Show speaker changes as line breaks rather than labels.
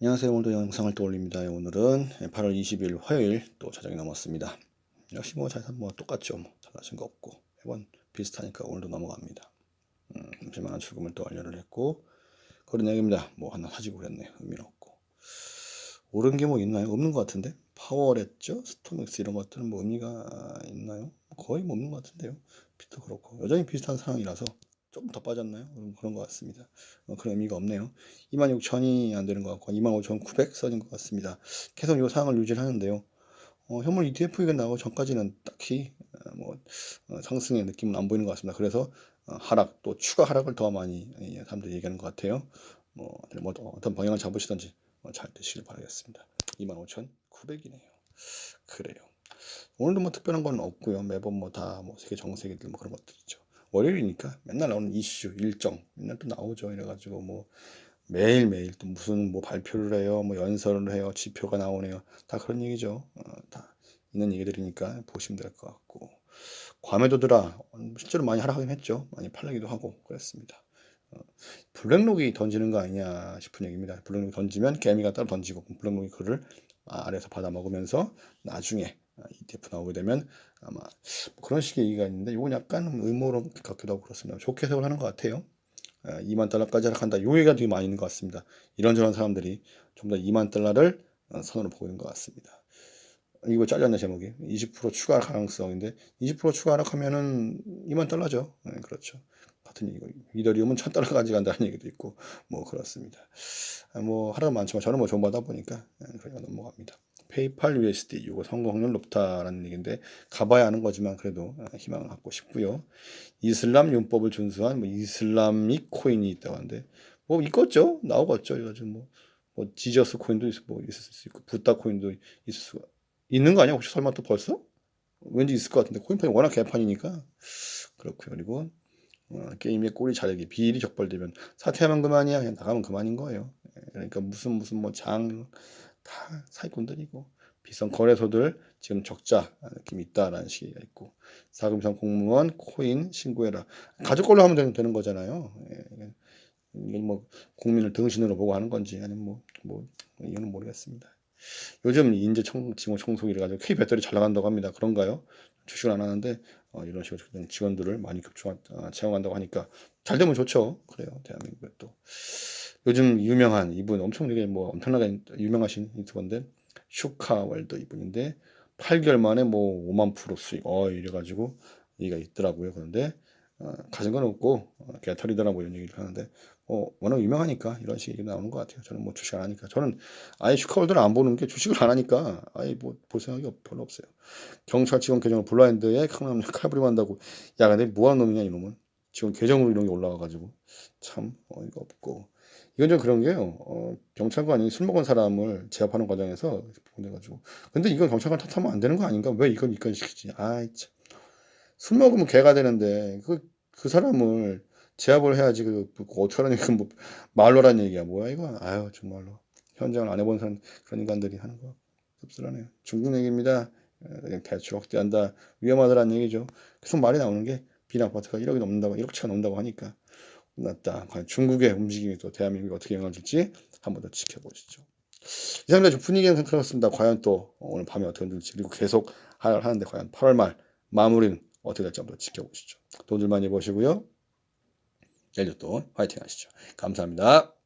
안녕하세요. 오늘도 영상을 또 올립니다. 오늘은 8월 20일 화요일 또 자정이 넘었습니다. 역시 뭐 자산 뭐 똑같죠. 뭐 달라진 거 없고 매번 비슷하니까 오늘도 넘어갑니다. 음, 잠시만 출금을 또 완료를 했고 그런 얘기입니다. 뭐 하나 사지고 그랬네. 의미는 없고 오른 게 뭐 있나요? 없는 것 같은데 파워랬죠? 스톰엑스 이런 것들은 뭐 의미가 있나요? 거의 뭐 없는 것 같은데요. 비트 그렇고 여전히 비슷한 상황이라서 조금 더 빠졌나요? 그런- 것 같습니다. 어, 그런 의미가 없네요. 26,000이 안 되는 것 같고 25,900 선인 것 같습니다. 계속 이 상황을 유지를 하는데요. 어, 현물 ETF가 나오고 전까지는 딱히 어, 뭐 어, 상승의 느낌은 안 보이는 것 같습니다. 그래서 어, 하락 또 추가 하락을 더 많이 예, 사람들이 얘기하는 것 같아요. 뭐, 뭐 어떤 방향을 잡으시든지 어, 잘 되시길 바라겠습니다. 25,900이네요. 그래요. 오늘도 뭐 특별한 건 없고요. 매번 뭐 다뭐 세계 정세계들 뭐 그런 것들 있죠. 월요일이니까 맨날 나오는 이슈 일정 맨날 또 나오죠. 이래가지고 뭐 매일매일 또 무슨 뭐 발표를 해요, 뭐 연설을 해요, 지표가 나오네요. 다 그런 얘기죠. 어, 다 있는 얘기들이니까 보시면 될 것 같고. 과매도들아 실제로 많이 하락하긴 했죠. 많이 팔리기도 하고 그랬습니다. 어, 블랙록이 던지는 거 아니냐 싶은 얘기입니다. 블랙록이 던지면 개미가 따로 던지고 블랙록이 그를 아래에서 받아 먹으면서 나중에 ETF 나오게 되면 아마 뭐 그런 식의 얘기가 있는데 이건 약간 의무로 같기도 하고 그렇습니다. 좋게 해석을 하는 것 같아요. 2만 달러까지 하락한다. 요 얘기가 되게 많이 있는 것 같습니다. 이런저런 사람들이 좀 더 2만 달러를 어, 선으로 보고 있는 것 같습니다. 이거 잘렸네 제목이 20% 추가 가능성인데 20% 추가 하락하면은 2만 달러죠. 네, 그렇죠. 같은 얘기고 이더리움은 1 달러까지 간다는 얘기도 있고 뭐 그렇습니다. 아, 뭐 하락은 많지만 저는 뭐 존버다 보니까 그냥 넘어갑니다. 페이팔 USD 이거 성공 확률 높다라는 얘기인데 가봐야 아는 거지만 그래도 어, 희망을 갖고 싶고요. 이슬람 융법을 준수한 뭐 이슬람ik 코인이 있다고 하는데 뭐 있겠죠? 나오겠죠. 그래가지고 뭐, 뭐 지저스 코인도 있, 뭐 있을 수 있고 부타 코인도 있을 수가 있는 거 아니야? 혹시 설마 또 벌써? 왠지 있을 것 같은데 코인판이 워낙 개판이니까. 그렇고요. 그리고 어, 게임의 꼬리 자르기 비일이 적발되면 사퇴하면 그만이야. 그냥 나가면 그만인 거예요. 예, 그러니까 무슨 무슨 뭐장 다 사기꾼들이고 비선 거래소들 지금 적자 느낌이 있다라는 식이가 있고 사금상 공무원 코인 신고해라 가족 걸로 하면 되는, 거잖아요. 예, 이건 뭐 국민을 등신으로 보고 하는 건지 아니면 뭐, 뭐 이거는 모르겠습니다. 요즘 인재 청, 직원 청소기를 가지고 K 배터리 잘 나간다고 합니다. 그런가요? 주식을 안 하는데 어, 이런 식으로 직원들을 많이 급충 어, 채용한다고 하니까 잘 되면 좋죠. 그래요. 대한민국에 또 요즘 유명한 이분 엄청 되게 뭐 엄청나게 유명하신 유튜버인데 슈카월드 이분인데 8개월 만에 뭐 5만 프로 수익 어 이래가지고 얘기가 있더라고요. 그런데 어, 가진 건 없고 어, 개털이더라고 이런 얘기를 하는데 어, 워낙 유명하니까 이런 얘기 나오는 것 같아요. 저는 뭐 주식 안 하니까 저는 아예 슈카월드를 안 보는 게 주식을 안 하니까 아예 뭐 볼 생각이 별로 없어요. 경찰 직원 계정을 블라인드에 강남 칼부림 한다고 야 근데 뭐하는 놈이냐 이놈은 지금 계정으로 이런 게 올라와가지고 참 어이가 없고 이건 좀 그런 게요. 어, 경찰관이 술 먹은 사람을 제압하는 과정에서 보내가지고. 근데 이건 경찰관 탓하면 안 되는 거 아닌가? 왜 이건 이건 시키지? 아이 참. 술 먹으면 개가 되는데 그, 그 사람을 제압을 해야지 그, 그 어쩌라는 얘기 뭐 말로란 얘기야 뭐야 이거 아유 정말로 현장을 안 해본 사람 그런 인간들이 하는 거 씁쓸하네요 중국 얘기입니다 그냥 대출 확대한다 위험하다라는 얘기죠 계속 말이 나오는 게빈 아파트가 1억이 넘는다고 1억치가 넘는다고 하니까 끝났다. 과연 중국의 움직임이 또 대한민국에 어떻게 영향을 줄지 한 번 더 지켜보시죠. 이상입니다. 좀 분위기는 괜찮았습니다. 과연 또 오늘 밤에 어떻게 될지 그리고 계속 하는데 과연 8월 말 마무리는 어떻게 될지 한번 더 지켜보시죠. 돈들 많이 버시고요. 내일도 또 화이팅 하시죠. 감사합니다.